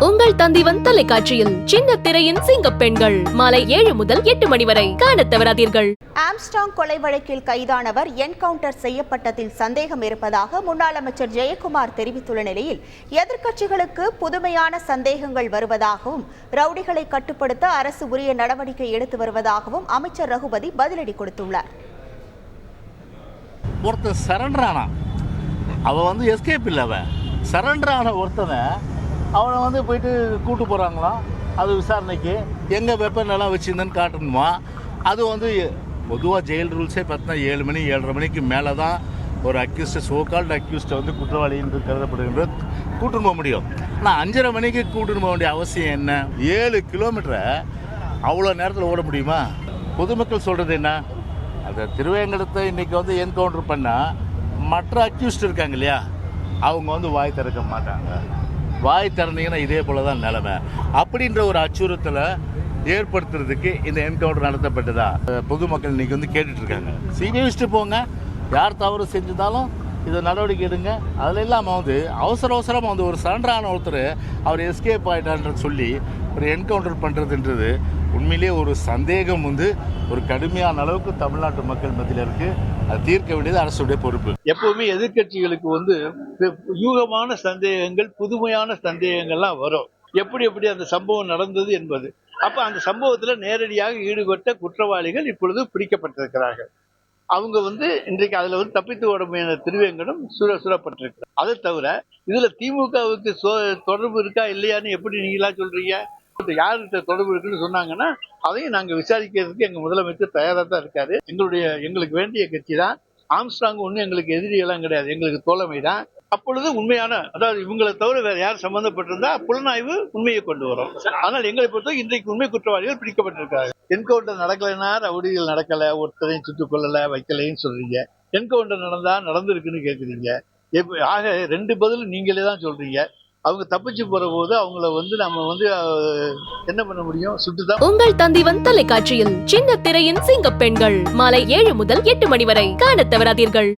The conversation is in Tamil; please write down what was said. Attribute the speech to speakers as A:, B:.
A: உங்கள் தந்திவன் தொலைக்காட்சியில் சின்ன திரையின் சிங்க பெண்கள். மாலை ஏழு முதல் எட்டு மணி வரை காணத் தவறாதீர்கள்.
B: ஆம்ஸ்டாங் கொலை வழக்கில் கைதானவர் என்கவுண்டர் செய்யப்பட்டதில் சந்தேகம் இருப்பதாக முன்னாள் அமைச்சர் ஜெயக்குமார் தெரிவித்துள்ள நிலையில் எதிர்க்கட்சிகளுக்கு புதுமையான சந்தேகங்கள் வருவதாகவும் ரவுடிகளை கட்டுப்படுத்த அரசு உரிய நடவடிக்கை எடுத்து வருவதாகவும் அமைச்சர் ரகுபதி பதிலடி கொடுத்துள்ளார்.
C: ஒருத்தன் சரண்டர் அவன் வந்து எஸ்கேப் இல்லை அவன். சரண்டர் ஆன ஒருத்தனை அவனை வந்து போயிட்டு கூட்டு போகிறாங்களாம் அது விசாரணைக்கு. எங்கே வெப்பன் வச்சுருந்தேன்னு காட்டணுமா? அது வந்து பொதுவாக ஜெயில் ரூல்ஸே பார்த்தீங்கன்னா ஏழு மணி ஏழரை மணிக்கு மேலே தான் ஒரு அக்யூஸ்டை சோகால்டு அக்யூஸ்டை வந்து குற்றவாளி என்று கருதப்படுகின்ற கூட்டுன்னு போக முடியும். ஆனால் அஞ்சரை மணிக்கு கூட்டுன்னு போக வேண்டிய அவசியம் என்ன? ஏழு கிலோமீட்டரை அவ்வளோ நேரத்தில் ஓட முடியுமா? பொதுமக்கள் சொல்கிறது என்ன? அந்த திருவேங்கடத்தை இன்றைக்கி வந்து என்கவுண்டர் பண்ணால் மற்ற அக்யூஸ்ட் இருக்காங்க இல்லையா? அவங்க வந்து வாய் திறக்க மாட்டாங்க. வாய் திறந்தீங்கன்னா இதே போல தான் நிலைமை. அப்படின்ற ஒரு அச்சுறுத்தலை ஏற்படுத்துறதுக்கு இந்த என்கவுண்டர் நடத்தப்பட்டதா? பொதுமக்கள் இன்றைக்கி வந்து கேட்டுட்ருக்காங்க. சிபிஐ வச்சுட்டு போங்க. யார் தவறு செஞ்சிருந்தாலும் இதை நடவடிக்கை எடுங்க. அதில் இல்லாமல் வந்து அவசர அவசரமாக வந்து ஒரு சரண்டரான ஒருத்தர் அவர் எஸ்கேப் ஆகிட்டான்ற சொல்லி ஒரு என்கவுண்டர் பண்ணுறதுன்றது உண்மையிலேயே ஒரு சந்தேகம் வந்து ஒரு கடுமையான அளவுக்கு தமிழ்நாட்டு மக்கள் மத்தியில் இருக்குது அது தீர்க்க வேண்டியது அரசுடைய பொறுப்பு.
D: எப்பவுமே எதிர்க்கட்சிகளுக்கு வந்து யூகமான சந்தேகங்கள் புதுமையான சந்தேகங்கள்லாம் வரும். எப்படி எப்படி அந்த சம்பவம் நடந்தது என்பது. அப்ப அந்த சம்பவத்துல நேரடியாக ஈடுபட்ட குற்றவாளிகள் இப்பொழுது பிடிக்கப்பட்டிருக்கிறார்கள். அவங்க வந்து இன்றைக்கு அதுல வந்து தப்பித்து ஓட முயன்ற திருவேங்கடம் சுர சுரப்பட்டிருக்கிறார் அதை தவிர இதுல திமுகவுக்கு தொடர்பு இருக்கா இல்லையான்னு எப்படி நீங்களா சொல்றீங்க? யார்கிட்ட தொடர்பு இருக்குன்னு சொன்னாங்கன்னா அதையும் நாங்கள் விசாரிக்கிறதுக்கு எங்கள் முதலமைச்சர் தயாராக தான் இருக்காரு. எங்களுடைய எங்களுக்கு வேண்டிய கட்சி தான். ஆம்ஸ்டாங் ஒன்றும் எங்களுக்கு எதிரியெல்லாம் கிடையாது. எங்களுக்கு தோழமை தான். அப்பொழுது உண்மையான அதாவது இவங்களை தவிர வேற யார் சம்பந்தப்பட்டிருந்தா புலனாய்வு உண்மையை கொண்டு வரும். ஆனால் எங்களை பொறுத்தவரை இன்றைக்கு உண்மை குற்றவாளிகள் பிடிக்கப்பட்டிருக்காங்க. என்கவுண்டர் நடக்கலைன்னா ரவுடிகள் நடக்கல ஒருத்தரையும் சுட்டுக் கொல்லல வைக்கலைன்னு சொல்றீங்க. என்கவுண்டர் நடந்தா நடந்திருக்குன்னு கேட்குறீங்க எப்ப- ஆக ரெண்டு பதில் நீங்களே தான் சொல்றீங்க. அவங்க தப்பிச்சு போற போது அவங்கள வந்து நம்ம வந்து என்ன பண்ண முடியும்? சுட்டுதான்
A: உங்கள் தந்திவன் தொலைக்காட்சியில் சின்ன திரையின் சிங்க பெண்கள். மாலை ஏழு முதல் எட்டு மணி வரை. காண தவறாதீர்கள்.